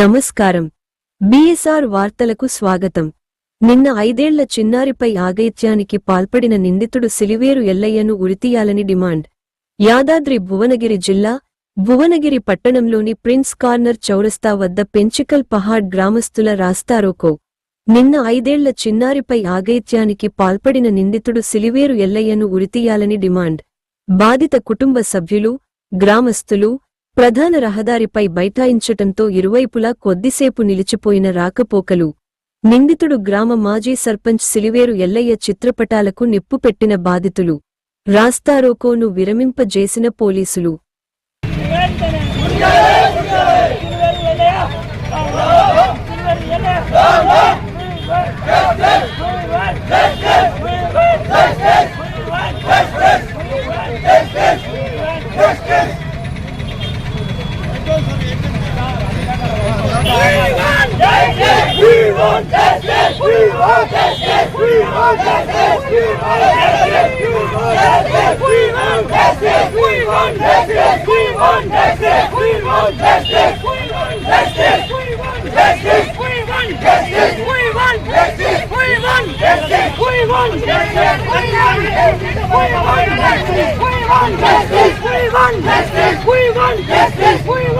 నమస్కారం. బిఎస్ఆర్ వార్తలకు స్వాగతం. నిన్న ఐదేళ్ళ చిన్నారిపై ఆగైత్యానికి పాల్పడిన నిందితుడు సిలివేరు ఎల్లయ్యను ఉరితీయాలని డిమాండ్. యాదాద్రి భువనగిరి జిల్లా భువనగిరి పట్టణంలోని ప్రిన్స్ కార్నర్ చౌరస్తా వద్ద పెంచికల్ పహాడ్ గ్రామస్తుల రాస్తారోకో. నిన్న ఐదేళ్ళ చిన్నారిపై ఆగైత్యానికి పాల్పడిన నిందితుడు సిలివేరు ఎల్లయ్యను ఉరితీయాలని డిమాండ్. బాధిత కుటుంబ సభ్యులు గ్రామస్తులు ప్రధాన రహదారిపై బైఠాయించటంతో ఇరువైపులా కొద్దిసేపు నిలిచిపోయిన రాకపోకలు నిందితుడు గ్రామ మాజీ సర్పంచ్ సిలివేరు ఎల్లయ్య చిత్రపటాలకు నిప్పు పెట్టిన బాధితులు రాస్తారోకోను విరమింపజేసిన పోలీసులు We want Yes! We won! Yes! Yes! We won! Yes, yes, we want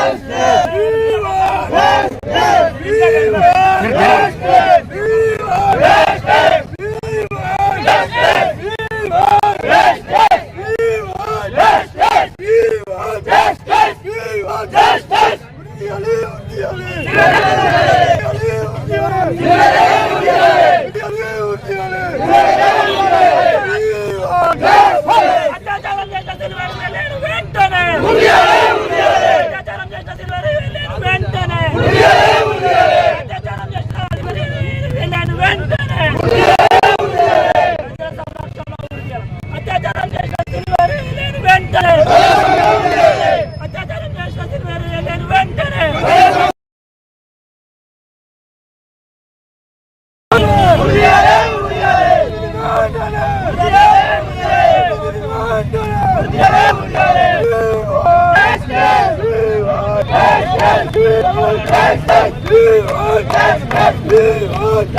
Yeah. We want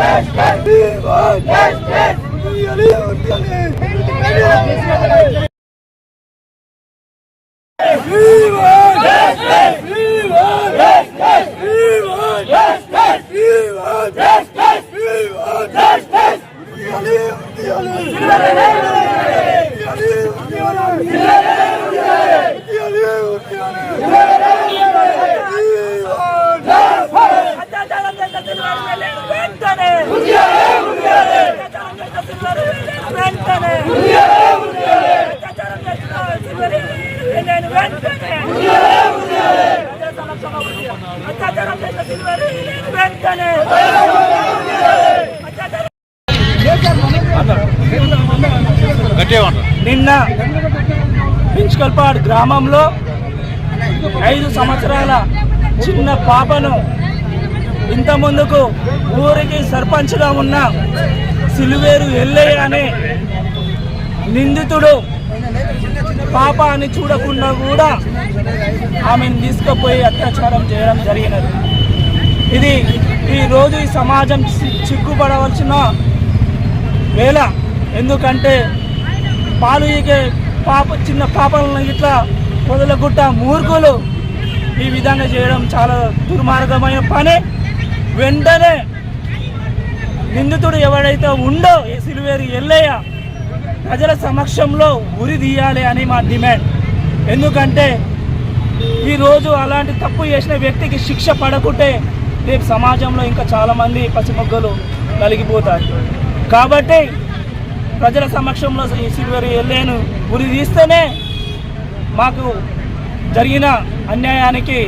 justice! వెంటనే అత్యాచారం చేసిన సిల్వర్ వెంటనే నిన్న పించుకల్పాడ్ గ్రామంలో ఐదు సంవత్సరాల చిన్న పాపను ఇంత ముందుకు ఊరికి సర్పంచ్గా ఉన్న సిలువేరు ఎల్లయ్య అనే నిందితుడు పాప అని చూడకుండా కూడా ఆమెను తీసుకుపోయి అత్యాచారం చేయడం జరిగినది. ఇది ఈ రోజు ఈ సమాజం చిక్కుపడవలసిన వేళ. ఎందుకంటే పాలు ఈగే పాప చిన్న పాపలను ఇట్లా వదలగుట్ట మూర్ఖులు ఈ విధంగా చేయడం చాలా దుర్మార్గమైన పని. వెంటనే నిందితుడు ఎవడైతే ఉండో ఈ సిలువేరు ఎల్లయ్య ప్రజల సమక్షంలో ఉరి తీయాలి అని మా డిమాండ్. ఎందుకంటే ఈరోజు అలాంటి తప్పు చేసిన వ్యక్తికి శిక్ష పడకుంటే రేపు సమాజంలో ఇంకా చాలామంది పసిమొగ్గలు నలిగిపోతారు. కాబట్టి ప్రజల సమక్షంలో ఈ సిల్వర్ ఎల్లేను ఉరి తీస్తేనే మాకు జరిగిన అన్యాయానికి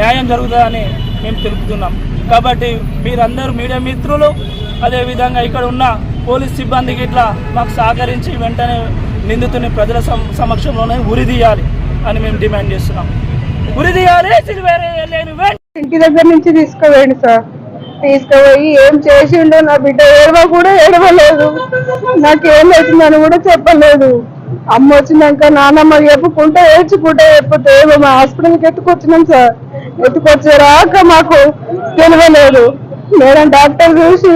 న్యాయం జరుగుతుందని మేము తెలుపుతున్నాం. కాబట్టి మీరందరూ మీడియా మిత్రులు అదేవిధంగా ఇక్కడ ఉన్న పోలీస్ సిబ్బందికి ఇట్లా మాకు సహకరించి వెంటనే నిందితుని ప్రజల సమక్షంలోనే ఉరిదీయాలి అని మేము డిమాండ్ చేస్తున్నాం. ఉరిదీయాలి ఇంటి దగ్గర నుంచి తీసుకోవేయండి సార్. తీసుకుపోయి ఏం చేసిండో నా బిడ్డ ఏడవ కూడా ఏడవలేదు. నాకేమవుతుందని కూడా చెప్పలేదు. అమ్మ వచ్చినాక నాన్నమ్మ చెప్పుకుంటే ఏడ్చుకుంటే చెప్పితే మేము హాస్పిటల్కి ఎత్తుకొచ్చినాం సార్. ఎత్తుకొచ్చేరాక మాకు తెలియలేదు. మేడం డాక్టర్ చూసి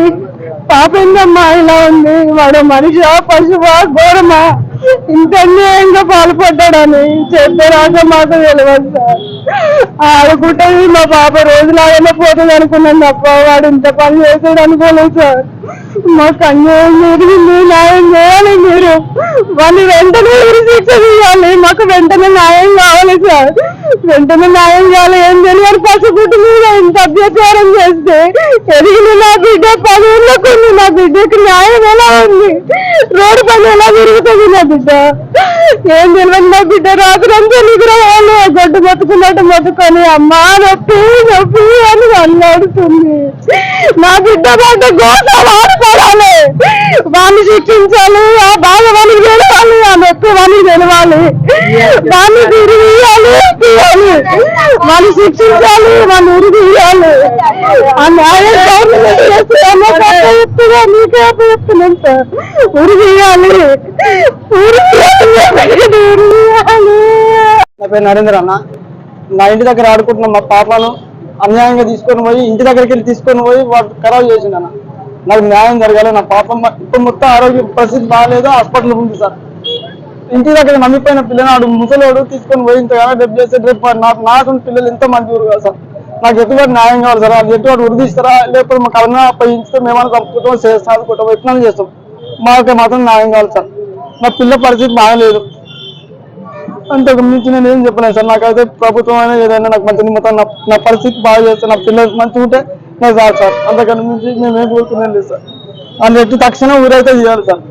పాపిందమ్మా ఇలా ఉంది? వాడు మనిషా పశువా ఘోరమా? ఇంత అన్యాయంగా పాల్పడ్డాడని చెప్పేరాక మాకు తెలియదు సార్. ఆడుకుంటుంది మా పాప రోజులాగానే పోతుంది అనుకున్నాను తప్ప వాడు ఇంత పని చేసాడు అనుకోలేదు సార్. మాకు అన్యాయం జరిగింది న్యాయం చేయాలి మీరు. వాళ్ళు వెంటనే ఉరి శిక్ష చేయాలి మాకు వెంటనే న్యాయం కావాలి సార్. వెంటనే న్యాయం చేయాలి. ఏం తెలియదు పసుపుట్టు మీద ఇంత అత్యాచారం చేస్తే? ఎదిగిన నా బిడ్డ పదేళ్ళకు ఉంది నా బిడ్డకి న్యాయం ఎలా ఉంది? రోడ్డు పని ఎలా తిరుగుతుంది నా బిడ్డ? ఏం తెలియదు నా బిడ్డ రాత్రి అంతా నిద్ర వాళ్ళు గడ్డు మొత్తుకున్నట్టు మొత్తుకొని అమ్మా నొప్పి నొప్పి అని అల్లాడుతుంది. నా బిడ్డ పడ్డ గోస పడాలి వాడిని శిక్షించాలి. ఆ బాధ వానికి తెలవాలి. ఆ నొప్పి వానికి తెలవాలి. వాడిని తిరిగియాలి తీయాలి వాళ్ళు శిక్షించాలి వాడిని ఉరిగియాలి ఆ న్యాయం గవర్నమెంట్ చేస్తుందేమో కాక చెప్తున్నా నీకే చెప్తున్నాను సార్. ఉరిగియాలి ఉరిగియాలి ఉరిగియాలి నా పేరు నరేంద్ర అన్న. నా ఇంటి దగ్గర ఆడుకుంటున్న మా పాపను అన్యాయంగా తీసుకొని పోయి ఇంటి దగ్గరికి వెళ్ళి తీసుకొని పోయి వాడు ఖరాబ్ చేసిండు అన్న. నాకు న్యాయం జరగాలి. నా పాపం ఇప్పుడు మొత్తం ఆరోగ్య పరిస్థితి బాగాలేదు హాస్పిటల్ ఉంది సార్. ఇంటి దగ్గర నమ్మిపోయిన పిల్లనాడు ముసలోడు తీసుకొని పోయి ఇంతగానో డెబ్ చేస్తే రేపు నాకు నాకు పిల్లలు ఎంత మంది ఊరు కదా సార్. నాకు ఎటువంటి న్యాయం కావాలి సార్? అది ఎటువంటి ఉరిదిస్తారా లేకపోతే మా కరోనా పయించితే మేమన్నా చంపుకుంటాం కుటుంబం ఎట్లా చేస్తాం. మాకు మాత్రం న్యాయం కావాలి సార్. నా పిల్ల పరిస్థితి బాగలేదు. అంతకు మించి నేను ఏం చెప్పలేను సార్. నాకైతే ప్రభుత్వం అయినా ఏదైనా నాకు మంచి మొత్తం నా పరిస్థితి బాగా చేస్తే నా పిల్లలు మంచిగా ఉంటే నేను సార్ సార్. అంతకన్నా మించి మేము ఏం కోరుకునేది లేదు సార్. అన్నట్టు తక్షణం ఊరైతే చేయాలి సార్.